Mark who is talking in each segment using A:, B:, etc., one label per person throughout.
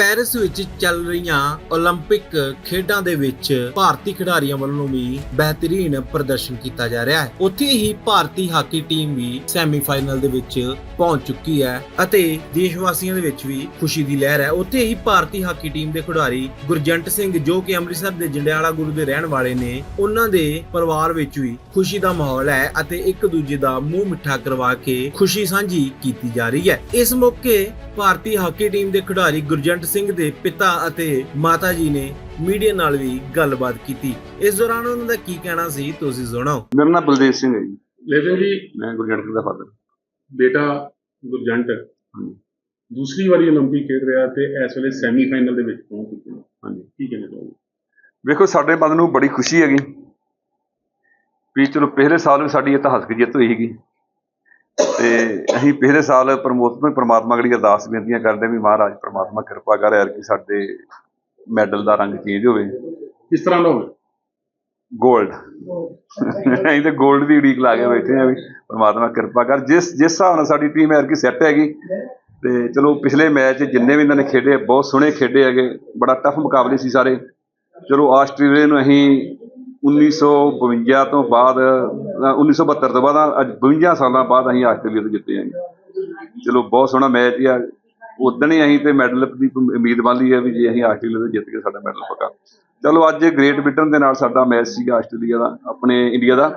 A: Paris ਵਿੱਚ ਚੱਲ ਰਹੀਆਂ 올림픽 ਖੇਡਾਂ ਦੇ ਵਿੱਚ ਭਾਰਤੀ ਖਿਡਾਰੀਆਂ ਵੱਲੋਂ ਵੀ ਬਿਹਤਰੀਨ ਪ੍ਰਦਰਸ਼ਨ ਕੀਤਾ ਜਾ ਰਿਹਾ ਹੈ ਉੱਥੇ ਹੀ ਭਾਰਤੀ ਹਾਕੀ ਟੀਮ ਵੀ ਸੈਮੀਫਾਈਨਲ ਦੇ ਵਿੱਚ ਪਹੁੰਚ ਚੁੱਕੀ ਹੈ ਅਤੇ ਦੇਸ਼ ਵਾਸੀਆਂ ਦੇ ਵਿੱਚ ਵੀ ਖੁਸ਼ੀ ਦੀ ਲਹਿਰ ਹੈ ਉੱਥੇ ਹੀ ਭਾਰਤੀ ਹਾਕੀ ਟੀਮ ਦੇ ਖਿਡਾਰੀ ਗੁਰਜੰਟ ਸਿੰਘ ਜੋ ਕਿ ਅੰਮ੍ਰਿਤਸਰ ਦੇ ਜੰਡਿਆਲਾ ਗੁਰੂ ਦੇ ਰਹਿਣ ਵਾਲੇ ਨੇ ਉਹਨਾਂ ਦੇ ਪਰਿਵਾਰ ਵਿੱਚ ਵੀ ਖੁਸ਼ੀ ਦਾ ਮਾਹੌਲ ਹੈ ਅਤੇ ਇੱਕ ਦੂਜੇ ਦਾ ਮੂੰਹ ਮਿੱਠਾ ਕਰਵਾ ਕੇ ਖੁਸ਼ੀ ਸਾਂਝੀ ਕੀਤੀ ਜਾ ਰਹੀ ਹੈ ਇਸ ਮੌਕੇ ਭਾਰਤੀ ਹਾਕੀ ਟੀਮ ਦੇ ਖਿਡਾਰੀ ਗੁਰਜੰਟ ਸਿੰਘ ਦੇ ਪਿਤਾ ਅਤੇ ਮਾਤਾ ਜੀ ਨੇ ਮੀਡੀਆ ਨਾਲ ਵੀ ਗੱਲਬਾਤ ਕੀਤੀ ਇਸ ਦੌਰਾਨ ਉਹਨਾਂ ਦਾ ਕੀ ਕਹਿਣਾ ਸੀ ਤੁਸੀਂ ਸੁਣੋ
B: ਮੇਰਾ ਨਾਮ ਬਲਦੇਵ ਸਿੰਘ ਹੈ ਜੀ
C: ਲੇਕਿਨ ਜੀ
B: ਮੈਂ ਗੁਰਜੰਟ ਸਿੰਘ ਦਾ ਫਾਦਰ
C: ਬੇਟਾ ਗੁਰਜੰਟ ਦੂਸਰੀ ਵਾਰੀ 올림픽 ਖੇਡ ਰਿਹਾ ਤੇ ਇਸ ਵੇਲੇ ਸੈਮੀਫਾਈਨਲ ਦੇ ਵਿੱਚ ਪਹੁੰਚ ਚੁੱਕੇ ਨੇ
B: ਹਾਂਜੀ
C: ਕੀ ਕਹਿਣਾ ਚਾਹੋਗੇ
B: ਵੇਖੋ ਸਾਡੇ ਮਨ ਨੂੰ ਬੜੀ ਖੁਸ਼ੀ ਹੈਗੀ ਵੀ ਚਲੋ ਪਹਿਲੇ ਸਾਲ ਵੀ ਸਾਡੀ ਇਤਿਹਾਸਕ ਜਿੱਤ ਹੋਈ ਸੀਗੀ ਤੇ ਅਸੀਂ ਪਹਿਲੇ ਸਾਲ ਪ੍ਰਮੋਤਮਾ ਪ੍ਰਮਾਤਮਾ ਅਗਲੀ ਅਰਦਾਸ ਬੇਨਤੀਆਂ ਕਰਦੇ ਵੀ ਮਹਾਰਾਜ ਪ੍ਰਮਾਤਮਾ ਕਿਰਪਾ ਕਰ ਯਾਰ ਕਿ ਸਾਡੇ ਮੈਡਲ ਦਾ ਰੰਗ ਚੇਂਜ ਹੋਵੇ।
C: ਕਿਸ ਤਰ੍ਹਾਂ ਦਾ ਹੋਵੇ?
B: 골ਡ ਅਸੀਂ ਤੇ 골ਡ ਦੀ ਉਡੀਕ ਲਾ ਕੇ ਬੈਠੇ ਆ ਵੀ ਪ੍ਰਮਾਤਮਾ ਕਿਰਪਾ ਕਰ। ਜਿਸ ਜਿਸ ਹਿਸਾਬ ਨਾਲ ਸਾਡੀ ਟੀਮ ਐਰ ਕੀ ਸੈੱਟ ਹੈਗੀ ਤੇ ਚਲੋ ਪਿਛਲੇ ਮੈਚ ਜਿੰਨੇ ਵੀ ਇਹਨਾਂ ਨੇ ਖੇਡੇ ਬਹੁਤ ਸੋਹਣੇ ਖੇਡੇ ਹੈਗੇ ਬੜਾ ਟਫ ਮੁਕਾਬਲੇ ਸੀ ਸਾਰੇ। ਚਲੋ ਆਸਟ੍ਰੇਲੀਆ ਨੂੰ ਅਸੀਂ 1952 ਤੋਂ ਬਾਅਦ ਅ, 1972 ਤੋਂ ਬਾਅਦ ਅੱਜ 52 ਸਾਲਾਂ ਬਾਅਦ ਅਸੀਂ ਆਸਟ੍ਰੇਲੀਆ ਤੋਂ ਜਿੱਤੇ ਹਾਂ ਚਲੋ ਬਹੁਤ ਸੋਹਣਾ ਮੈਚ ਆ। ਉਦਣ ਹੀ ਅਸੀਂ ਤੇ ਮੈਡਲ ਦੀ ਉਮੀਦ ਵਾਲੀ ਹੈ ਵੀ ਜੇ ਅਸੀਂ ਆਸਟ੍ਰੇਲੀਆ ਤੋਂ ਜਿੱਤ ਕੇ ਸਾਡਾ ਮੈਡਲ ਪੱਕਾ। ਚਲੋ ਅੱਜ ਗ੍ਰੇਟ ਬ੍ਰਿਟਨ ਦੇ ਨਾਲ ਸਾਡਾ ਮੈਚ ਸੀਗਾ ਆਸਟ੍ਰੇਲੀਆ ਦਾ ਆਪਣੇ ਇੰਡੀਆ ਦਾ।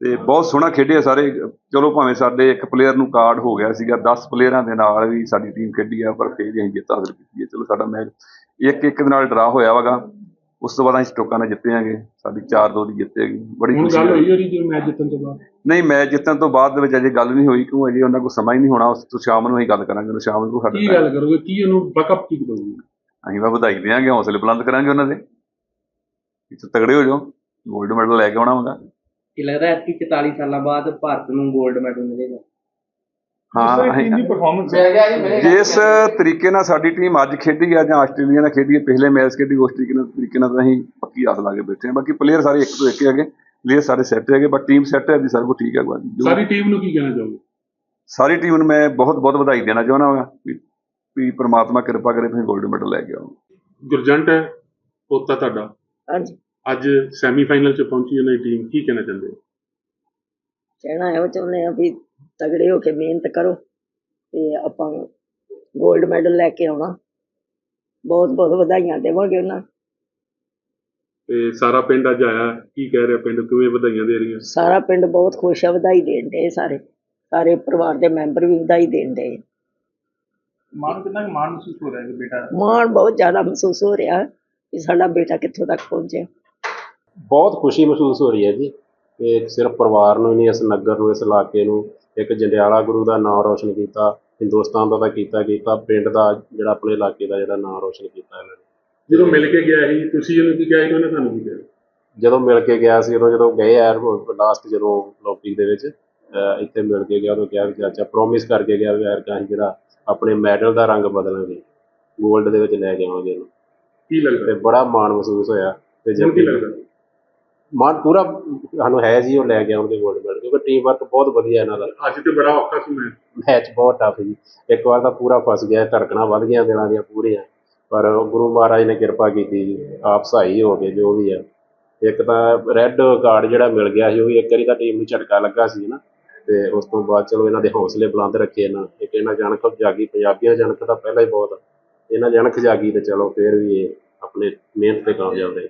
B: ਤੇ ਬਹੁਤ ਸੋਹਣਾ ਖੇਡਿਆ ਸਾਰੇ। ਚਲੋ ਭਾਵੇਂ ਸਾਡੇ ਇੱਕ ਪਲੇਅਰ ਨੂੰ ਕਾਰਡ ਹੋ ਗਿਆ ਸੀਗਾ 10 ਪਲੇਅਰਾਂ ਦੇ ਨਾਲ ਵੀ ਸਾਡੀ ਟੀਮ ਖੇਡੀ ਆ ਪਰ ਫਿਰ ਵੀ ਅਸੀਂ ਜਿੱਤ ਹਾਸਲ ਕੀਤੀ ਹੈ ਚਲੋ ਸਾਡਾ ਮੈਚ ਇੱਕ ਇੱਕ ਦੇ ਨਾਲ ਡਰਾ ਹੋਇਆ ਵਗਾ। ਉਸ ਤੋਂ ਬਾਅਦ ਅਸੀਂ ਸਟੋਕਾਂ ਨਾਲ ਜਿੱਤੇ ਆਂਗੇ ਸਾਡੀ 4-2 ਦੀ ਜਿੱਤ ਹੈਗੀ ਬੜੀ
C: ਹੁਣ
B: ਖੁਸ਼ੀ
C: ਗੱਲ
B: ਹੋਈ
C: ਹੋਈ ਜਿਵੇਂ ਮੈਚ ਜਿੱਤਣ ਤੋਂ ਬਾਅਦ?
B: ਨਹੀਂ ਮੈਚ ਜਿੱਤਣ ਤੋਂ ਬਾਅਦ ਦੇ ਵਿੱਚ ਅਜੇ ਗੱਲ ਨਹੀਂ ਹੋਈ ਕਿਉਂ ਅਜੇ ਉਹਨਾਂ ਕੋਲ ਸਮਾਂ ਹੀ ਨਹੀਂ ਹੋਣਾ ਉਸ ਤੋਂ ਸ਼ਾਮ ਨੂੰ ਅਸੀਂ ਗੱਲ ਕਰਾਂਗੇ ਉਹਨੂੰ ਸ਼ਾਮ ਨੂੰ
C: ਕੀ
B: ਸਾਡਾ
C: ਗੱਲ ਕਰੋਗੇ? ਕੀ ਉਹਨੂੰ ਬੈਕਅਪ ਕੀ ਦੋਗੇ
B: ਅਸੀਂ ਤਾਂ ਵਧਾਈ ਦੇਵਾਂਗੇ ਹੌਸਲੇ ਬੁਲੰਦ ਕਰਾਂਗੇ ਉਹਨਾਂ ਦੇ। ਇੱਥੇ ਤਗੜੇ ਹੋ ਜਾਓ 골ਡ ਮੈਡਲ ਲੈ ਕੇ ਆਉਣਾ ਹੋਗਾ
D: ਕੀ ਲੱਗਦਾ ਹੈ ਕਿ 44 ਸਾਲਾਂ ਬਾਅਦ ਭਾਰਤ ਨੂੰ 골ਡ ਮੈਡਲ ਮਿਲੇਗਾ?
B: ਹਾਂ
C: ਪਰਫਾਰਮੈਂਸ
B: ਜਿਸ ਤਰੀਕੇ ਨਾਲ ਸਾਡੀ ਟੀਮ ਅੱਜ ਖੇਡੀ ਆ ਜਾਂ ਆਸਟ੍ਰੇਲੀਆ ਨਾਲ ਖੇਡੀ ਹੈ ਪਿਛਲੇ ਮੈਚ ਖੇਡੀ ਉਸ ਤਰੀਕੇ ਨਾਲ ਤਰੀਕੇ ਨਾਲ ਤਾਂ ਅਸੀਂ ਪੱਕੀ ਆਸ ਲਾ ਕੇ ਬੈਠੇ ਹਾਂ ਬਾਕੀ ਪਲੇਅਰ ਸਾਰੇ ਇੱਕ ਤੋਂ ਇੱਕ ਹੈਗੇ ਪਲੇਅਰ ਸਾਰੇ ਸੈੱਟ ਹੈਗੇ ਬਟ ਟੀਮ ਸੈੱਟ ਹੈ ਜੀ ਸਭ ਕੁਝ ਠੀਕ ਹੈ ਬਾਕੀ
C: ਸਾਰੀ ਟੀਮ ਨੂੰ ਕੀ ਕਹਿਣਾ ਚਾਹੋਗੇ?
B: ਸਾਰੀ ਟੀਮ ਨੂੰ ਮੈਂ ਬਹੁਤ ਬਹੁਤ ਵਧਾਈ ਦੇਣਾ ਚਾਹੁੰਦਾ ਹਾਂ ਵੀ ਵੀ ਪ੍ਰਮਾਤਮਾ ਕਿਰਪਾ ਕਰੇ ਤੁਸੀਂ 골ਡ ਮੈਡਲ ਲੈ ਕੇ ਆਓ।
C: ਗੁਰਜੰਟ ਹੈ ਪੋਤਾ ਤੁਹਾਡਾ?
E: ਹਾਂਜੀ।
C: ਅੱਜ ਸੈਮੀਫਾਈਨਲ ਚ ਪਹੁੰਚੀ ਉਹਨਾਂ ਦੀ ਟੀਮ ਕੀ ਕਹਿਣਾ ਚਾਹੁੰਦੇ ਹੋ?
E: ਕਹਿਣਾ ਇਹੋ ਚਾਹੁੰਦੇ ਆ ਵੀ ਤਗੜੇ ਹੋ ਕੇ ਮਿਹਨਤ ਕਰੋ ਤੇ ਆਪਾਂ 골ਡ ਮੈਡਲ ਲੈ ਕੇ ਆਉਣਾ। ਬਹੁਤ ਬਹੁਤ ਵਧਾਈਆਂ ਦੇਵਾਂਗੇ ਉਹਨਾਂ।
C: ਤੇ ਸਾਰਾ ਪਿੰਡ ਅੱਜ ਆਇਆ। ਕੀ ਕਹਿ ਰਿਹਾ ਪਿੰਡ? ਕਿਵੇਂ ਵਧਾਈਆਂ ਦੇ ਰਹੀਆਂ?
E: ਸਾਰਾ ਪਿੰਡ ਬਹੁਤ ਖੁਸ਼ ਆ ਵਧਾਈ ਦੇਣ ਦੇ ਸਾਰੇ। ਸਾਰੇ ਪਰਿਵਾਰ ਦੇ ਮੈਂਬਰ ਵੀ ਵਧਾਈ ਦੇਣ ਦੇ।
C: ਮਾਨ ਕਿੰਨਾ ਮਾਨ ਮਹਿਸੂਸ ਹੋ ਰਿਹਾ ਹੈ ਬੇਟਾ?
E: ਮਾਣ ਬਹੁਤ ਜ਼ਿਆਦਾ ਮਹਿਸੂਸ ਹੋ ਰਿਹਾ ਕਿ ਸਾਡਾ ਬੇਟਾ ਕਿੱਥੋਂ ਤੱਕ ਪਹੁੰਚਿਆ।
F: ਬਹੁਤ ਖੁਸ਼ੀ ਮਹਿਸੂਸ ਹੋ ਰਹੀ ਹੈ ਜੀ। ਕਿ ਸਿਰਫ ਪਰਿਵਾਰ ਨੂੰ ਹੀ ਨਹੀਂ ਇਸ ਨਗਰ ਨੂੰ ਇਸ ਇਲਾਕੇ ਨੂੰ ਇੱਕ ਜੰਡਿਆਲਾ ਗੁਰੂ ਦਾ ਨਾਮ ਰੋਸ਼ਨ ਕੀਤਾ ਹਿੰਦੁਸਤਾਨ ਦਾ ਤਾਂ ਕੀਤਾ ਕੀਤਾ ਪਿੰਡ ਦਾ ਜਿਹੜਾ ਆਪਣੇ ਇਲਾਕੇ ਦਾ ਜਿਹੜਾ ਨਾਮ ਰੋਸ਼ਨ ਕੀਤਾ ਇਹਨਾਂ ਨੇ।
C: ਜਦੋਂ ਮਿਲ ਕੇ ਗਿਆ ਸੀ ਤੁਸੀਂ ਇਹਨੂੰ ਕੀ ਕਿਹਾ ਸੀ ਉਹਨੇ ਤੁਹਾਨੂੰ ਕੀ ਕਿਹਾ?
F: ਜਦੋਂ ਮਿਲ ਕੇ ਗਿਆ ਸੀ ਉਦੋਂ ਜਦੋਂ ਗਏ ਆ ਲਾਸਟ ਜਦੋਂ ਲੋਕੀ ਦੇ ਵਿੱਚ ਇੱਥੇ ਮਿਲ ਕੇ ਗਿਆ ਉਦੋਂ ਕਿਹਾ ਵੀ ਚਾਚਾ ਪ੍ਰੋਮਿਸ ਕਰਕੇ ਗਿਆ ਵੀ ਯਾਰ ਕਹਾਂ ਜਿਹੜਾ ਆਪਣੇ ਮੈਡਲ ਦਾ ਰੰਗ ਬਦਲਾਂਗੇ 골ਡ ਦੇ ਵਿੱਚ ਲੈ ਕੇ ਆਵਾਂਗੇ ਇਹਨੂੰ।
C: ਕੀ ਲੱਗਦਾ?
F: ਬੜਾ ਮਾਣ ਮਹਿਸੂਸ ਹੋਇਆ। ਤੇ
C: ਜਦੋਂ ਕੀ ਲੱਗਦਾ?
F: ਮਾਨ ਪੂਰਾ ਸਾਨੂੰ ਹੈ ਜੀ ਉਹ ਲੈ ਕੇ ਆਉਣਗੇ 골ਡ ਮੈਡਲ ਕਿਉਂਕਿ ਟੀਮ ਵਰਕ ਬਹੁਤ ਵਧੀਆ ਇਹਨਾਂ ਦਾ।
C: ਅੱਜ ਤੇ ਬੜਾ ਔਖਾ ਸੀ ਮੈਂ
F: ਮੈਚ ਬਹੁਤ ਟਫ ਜੀ। ਇੱਕ ਵਾਰ ਤਾਂ ਪੂਰਾ ਫਸ ਗਿਆ ਧੜਕਣਾ ਵੱਧ ਗਿਆ ਦਿਲਾਂ ਦੀਆਂ ਪੂਰੀਆਂ। ਪਰ ਗੁਰੂ ਮਹਾਰਾਜ ਨੇ ਕਿਰਪਾ ਕੀਤੀ ਜੀ ਆਪ ਸਹਾਈ ਹੋ ਗਏ ਜੋ ਵੀ ਹੈ ਇੱਕ ਤਾਂ ਰੈੱਡ ਕਾਰਡ ਜਿਹੜਾ ਮਿਲ ਗਿਆ ਸੀ ਉਹ ਵੀ ਇੱਕ ਵਾਰੀ ਤਾਂ ਟੀਮ ਨੂੰ ਝਟਕਾ ਲੱਗਾ ਸੀ ਨਾ। ਤੇ ਉਸ ਤੋਂ ਬਾਅਦ ਚਲੋ ਇਹਨਾਂ ਦੇ ਹੌਸਲੇ ਬੁਲੰਦ ਰੱਖੇ ਇਹਨਾਂ। ਇੱਕ ਇਹਨਾਂ ਜਣਕ ਜਾਗੀ ਪੰਜਾਬੀਆਂ ਜਣਕ ਤਾਂ ਪਹਿਲਾਂ ਹੀ ਬਹੁਤ ਇਹਨਾਂ ਜਣਕ ਜਾਗੀ ਤੇ ਚਲੋ ਫੇਰ ਵੀ ਇਹ ਆਪਣੇ ਮਿਹਨਤ ਤੇ ਕਾਮਯਾਬ ਰਹੇ